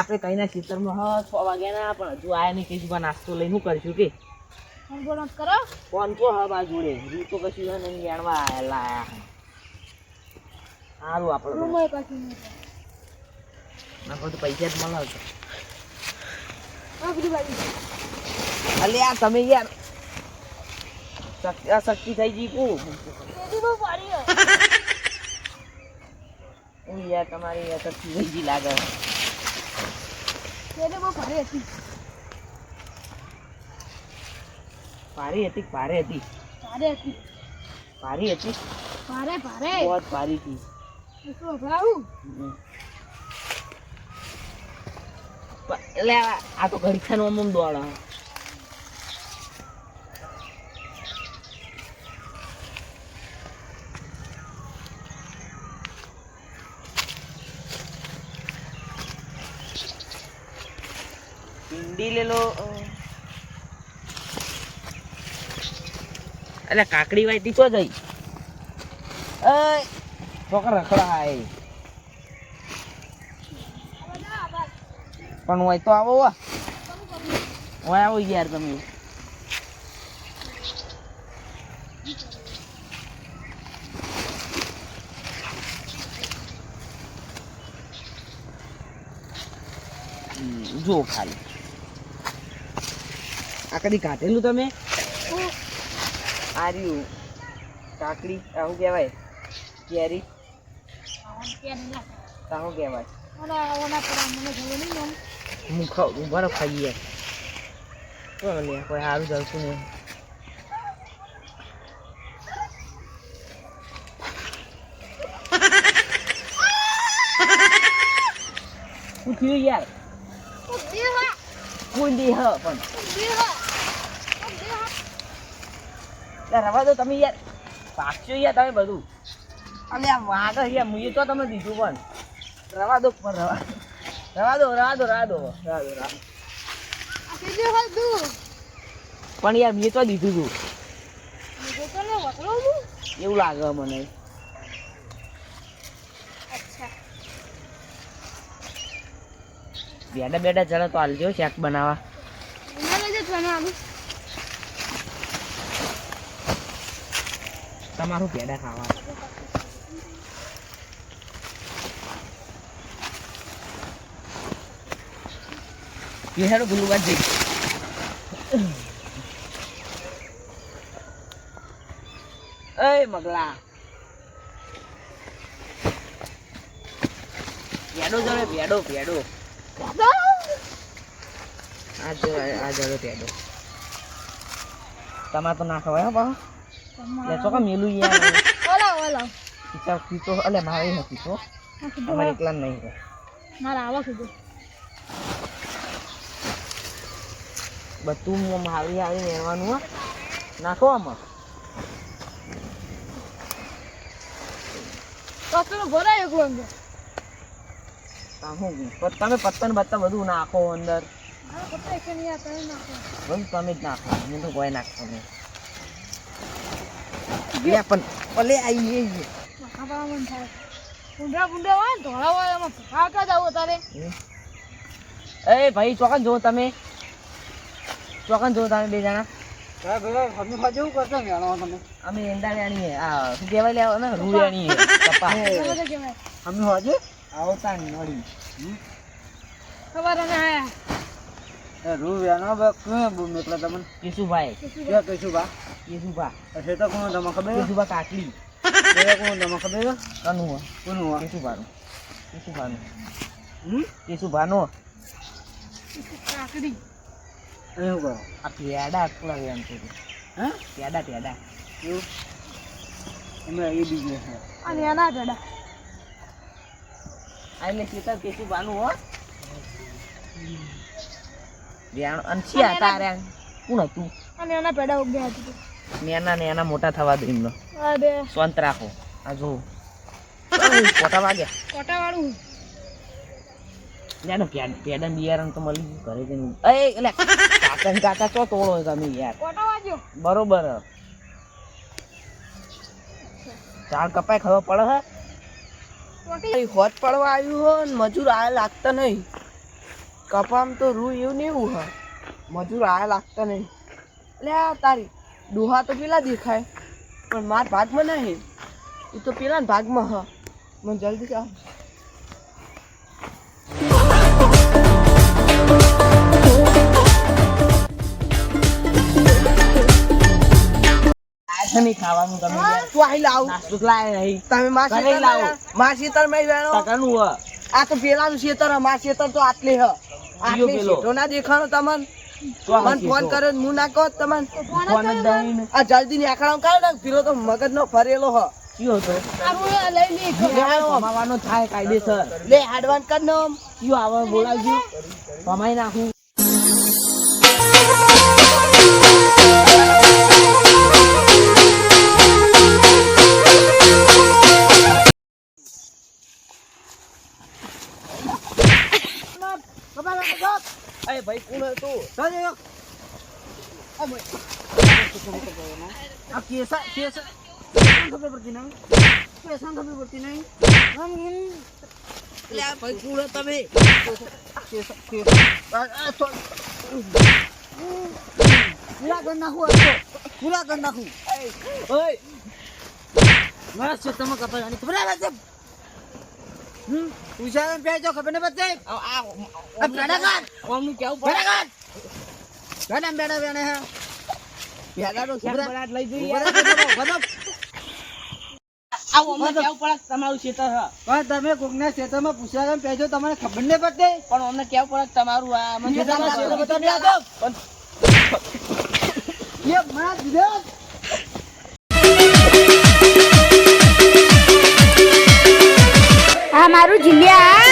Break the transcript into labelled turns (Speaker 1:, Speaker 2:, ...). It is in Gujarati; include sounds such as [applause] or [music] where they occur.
Speaker 1: આપણે કઈના ખેતરમાં હ છ વાગ્યાના પણ હજુ આયા નહીં કઈ નાસ્તો લઈને શું કરશું કે?
Speaker 2: કરો.
Speaker 1: ફોન તો હા બા જોડે. હું તો કશું હે નહીં જાણવા આયેલા આયા સારું આપણે
Speaker 2: રૂમ નહીં
Speaker 1: ના બધું પૈસા જ મળે. છે
Speaker 2: આ
Speaker 1: અલે આ તમે યાર શક્તિ શક્તિ થઈ ગઈ કુ યાર તમારી અસર થઈ ગઈ લાગે.
Speaker 2: બહુ ભારી હતી.
Speaker 1: ભારી હતી ભારે હતી.
Speaker 2: ભારે હતી.
Speaker 1: ભારી હતી.
Speaker 2: ભારે ભારે.
Speaker 1: બહુ ભારી હતી.
Speaker 2: શું
Speaker 1: એટલે આ તો ઘડીખાનું આમ આમ દોડે ભીંડી લેલો એટલે કાકડી વાયતી તો જઈ એ છોકરા રખડા આય પણ હોય તો આવો વા હોય આવો યાર તમે. જો ખાલી. આ કદી કાઢેલું તમે? આ રહ્યું કાકડી આવું કહેવાય. કેરી. આ શું કહેવાય. હું ખાઉં બરફ ખાઈએ. કોઈ કોઈ સારું ચાલતું નહીં. હું થયું યાર કોઈ દે હ. પણ. રવા દો તમે યાર. પાકશો યાર તમે બધું. અને આ વાઘ યાર મુએ તો તમે દીધું પણ. રવા દો પણ રવા. રવા દો રવા દો રવા દો રવા દો રવા દો. પણ યાર મેં તો દીધું તું એવું લાગે મને. બેડા બેડા ચાલો તો હાલજો શેક બનાવવા. તમારું પેડા ખાવા. હેડો ગુલુબાદ જઈ. એ મગલા. ભેડો જોડે ભેડો ભેડો આ જો, આ જોડે ભેડો તમારે તો ના ખવાય હો લે ચોકા મેલું યાર. [laughs] પીતો પીતો અલે મારે હે પીતો અમારે એકલા નહીં હે
Speaker 2: મારા આવા કીધું.
Speaker 1: બધું હું મારી હાવી રહેવાનું નાખો આમાં.
Speaker 2: ભરાય એકલો અંદર.
Speaker 1: તમે પત્તન બત્તા બધું નાખો અંદર.
Speaker 2: તમે
Speaker 1: જ નાખો. હું તો કોઈ નાખતો નહીં. લે પણ ઓલે આઈએ
Speaker 2: ખાવા મન થાય. ઊંડા ઊંડા હોય ને ધોળા હોય એમાં ખાતા જાવ તારે.
Speaker 1: એ ભાઈ ચોકન જો તમે. ચોકન જો તમે બે જણા. અમે એંડા લેણી આ શું કહેવાય લે ને રૂ લેણી કપા
Speaker 2: ખબર છે કેવાય
Speaker 1: અમે હોજે આવતા નહીં
Speaker 2: ખબર અને આયા.
Speaker 1: કેશુભાઈ
Speaker 2: કે શું કરે?
Speaker 1: કેશુભા? કેશુભા. કાકડી. કનું હો કેશુભાનું. કેશુભાનું. કેશુભાનો.
Speaker 2: કાકડી.
Speaker 1: આ પેડા આટલા એમ છે પેડા પેડા.
Speaker 2: અને એના પેડા.
Speaker 1: આ એટલે ખેતર કેશુભાનું હો. વ્યાણ અંશી હતા રે કોણ હતું?
Speaker 2: અને એના પેડા ઉગ્યા હતી.
Speaker 1: નેના નેના મોટા થવા દો એમનો.
Speaker 2: અબે
Speaker 1: સ્વંત રાખો. આ જો કોટા વાગ્યા.
Speaker 2: કોટા વાળું.
Speaker 1: યાર પેડા બિયારણ તો મળી ઘરે જઈને. એ એટલે કાકા કાકા તો તોડો તમે યાર.
Speaker 2: કોટા વાગ્યો.
Speaker 1: બરોબર. ચાર કપાય ખબર પડે હે? હોત પડવા આવ્યું હો મજૂર આ લાગતા નહીં. કપામ તો રૂ એવું ને એવું હ. મજૂર આ લાગતા નહીં. એટલે આ તારી ડોહા તો પેલા દેખાય પણ માર ભાગમાં નહીં. એ તો પેલા ભાગમાં હા. મને જલ્દી કા નહીં ખાવાનું તમે તું આઈ લાવ. લાય નહીં. તમે શેતર
Speaker 3: લાવો.
Speaker 1: લાવો માં વેણો આ તો પેલાનું શેતર હ, માર શેતર તો આટલે હ. આટલે. ના દેખાણો તમને. મને ફોન. કર્યો હું ના કહો તમન.
Speaker 3: ફોન જ દહીં ને.
Speaker 1: આ જલ્દી ની આંકડા કાઢ ને પેલો તો મગજ નો ફરેલો હ.
Speaker 3: કયો હતો?
Speaker 2: આ રોડ લઈ લે
Speaker 3: કમાવાનો થાય કાયદેસર.
Speaker 1: લે હાડવાન કર નો
Speaker 3: કયો આવે બોલાવજો. કમાઈ નાખું.
Speaker 1: હતું ચાલ યો.
Speaker 3: આ કેસા કેસા ખબર પડતી નહીં કેસા ખબર પડતી નહીં
Speaker 1: એટલે આ ભાઈ કોણ તમે
Speaker 3: કેસા કેસા આ આ તો પૂરા કરી નાખું આ તો પૂરા કરી નાખું
Speaker 1: ઓય
Speaker 3: મારા ક્ષેત્રમાં કપાઈ ખબર આવે છે હમ? ઉષાને પહેરજો ખબર ને બચે
Speaker 1: આ આ
Speaker 3: આ બેડા કાઢ
Speaker 1: ઓમનું કેવું પડે?
Speaker 3: કાઢ બેડા બેડા બેડા હે.
Speaker 1: પેલાનો
Speaker 3: ઉભરા.
Speaker 1: ખેતર લઈ જઈએ?
Speaker 3: ઉભરા, ઉભરા.
Speaker 1: આ ઓમનું કેવું પડે? તમારું ખેતર હ.
Speaker 3: પણ તમે કોકના ક્ષેત્રમાં પૂછ્યા કેમ પહેરજો તમને ખબર નહીં પડતી.
Speaker 1: પણ અમને કેવું પડે તમારું આ મને
Speaker 3: બતાવી આપો.
Speaker 1: પણ
Speaker 3: એ મારા દીધો
Speaker 2: આ મારું જીલ્યા.